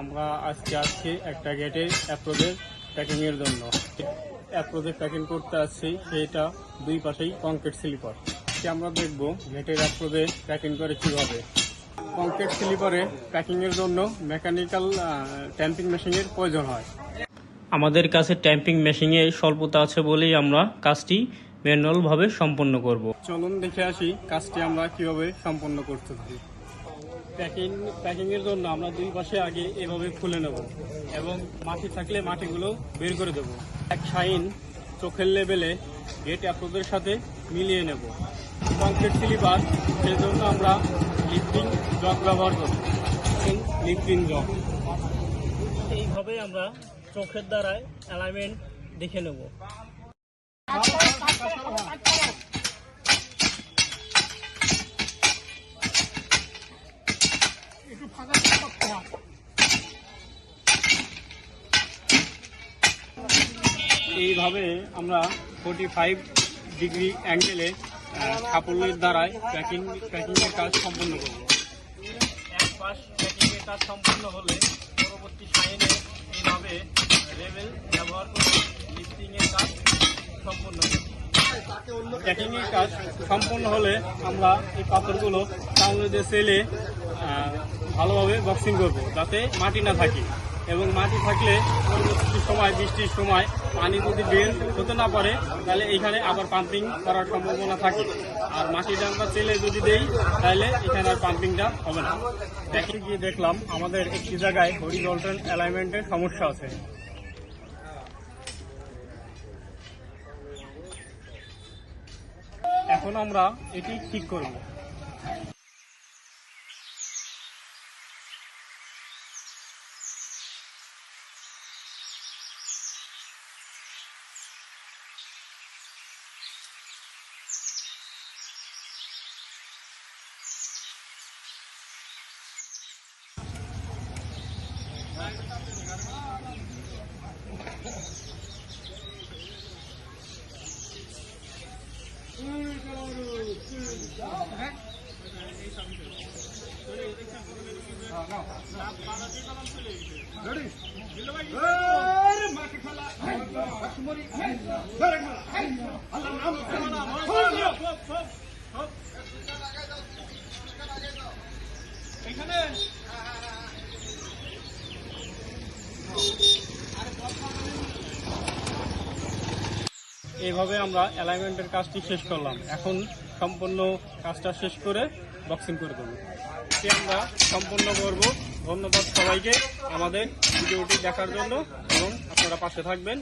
আমরা আজকে আসছি একটা গেটে অ্যাপ্রোচের প্যাকিংয়ের জন্য। অ্যাপ্রোচে প্যাকিং করতে আসছি সেটা দুই পাশেই কংক্রিট স্লিপার আমরা দেখব গেটের অ্যাপ্রোচে প্যাকিং করে কীভাবে। কংক্রিট স্লিপারে প্যাকিংয়ের জন্য মেকানিক্যাল ট্যাম্পিং মেশিনের প্রয়োজন হয়। আমাদের কাছে ট্যাম্পিং মেশিনে স্বল্পতা আছে বলেই আমরা কাজটি ম্যানুয়ালভাবে সম্পন্ন করব। চলুন দেখে আসি কাজটি আমরা কীভাবে সম্পন্ন করতে পারি। প্যাকিং প্যাকিং এর জন্য আমরা দুই পাশে আগে এভাবে খুলে নেব এবং মাটি থাকলে মাটিগুলো বের করে দেব। এক শাইন চোখের লেভেলে গেট অ্যাপ্রোচের সাথে মিলিয়ে নেব। কংক্রিট স্লিপার সেজন্য আমরা লিফটিং জগ ব্যবহার করব। লিফটিং জগ এইভাবে আমরা চোখের দ্বারায় অ্যালাইনমেন্ট দেখে নেব। এইভাবে আমরা ফোর্টি ফাইভ ডিগ্রি অ্যাঙ্গেলে সাফল্যের দ্বারায় প্যাকিং প্যাকিংয়ের কাজ সম্পন্ন করব। এক পাশ প্যাকিংয়ের কাজ সম্পন্ন হলে পরবর্তী সাইনে এইভাবে লেভেল ব্যবহার করে লিফটিংয়ের কাজ সম্পন্ন করব প্যাকিংয়ের কাজ সম্পন্ন হলে আমরা এই পাথরগুলো যে সেলে ভালোভাবে বক্সিং করব, যাতে মাটি না থাকে। এবং মাটি থাকলে সময়, বৃষ্টির সময় পানি যদি বের হতে না পারে, তাহলে এখানে আবার পাম্পিং করার সম্ভাবনা থাকে। আর মাটিটা আমরা চেলে যদি দেই, তাহলে এখানে আর পাম্পিংটা হবে না। দেখে গিয়ে দেখলাম, আমাদের একটি জায়গায় হরিজন্টাল অ্যালাইনমেন্টের সমস্যা আছে। এখন আমরা এটি ঠিক করব। এইভাবে আমরা অ্যালাইনমেন্টের কাজটি শেষ করলাম। এখন সম্পূর্ণ কাজটা শেষ করে বক্সিং করে দেবো। আমরা সম্পূর্ণ করব। ধন্যবাদ সবাইকে আমাদের ভিডিওটি দেখার জন্য এবং আপনারা পাশে থাকবেন।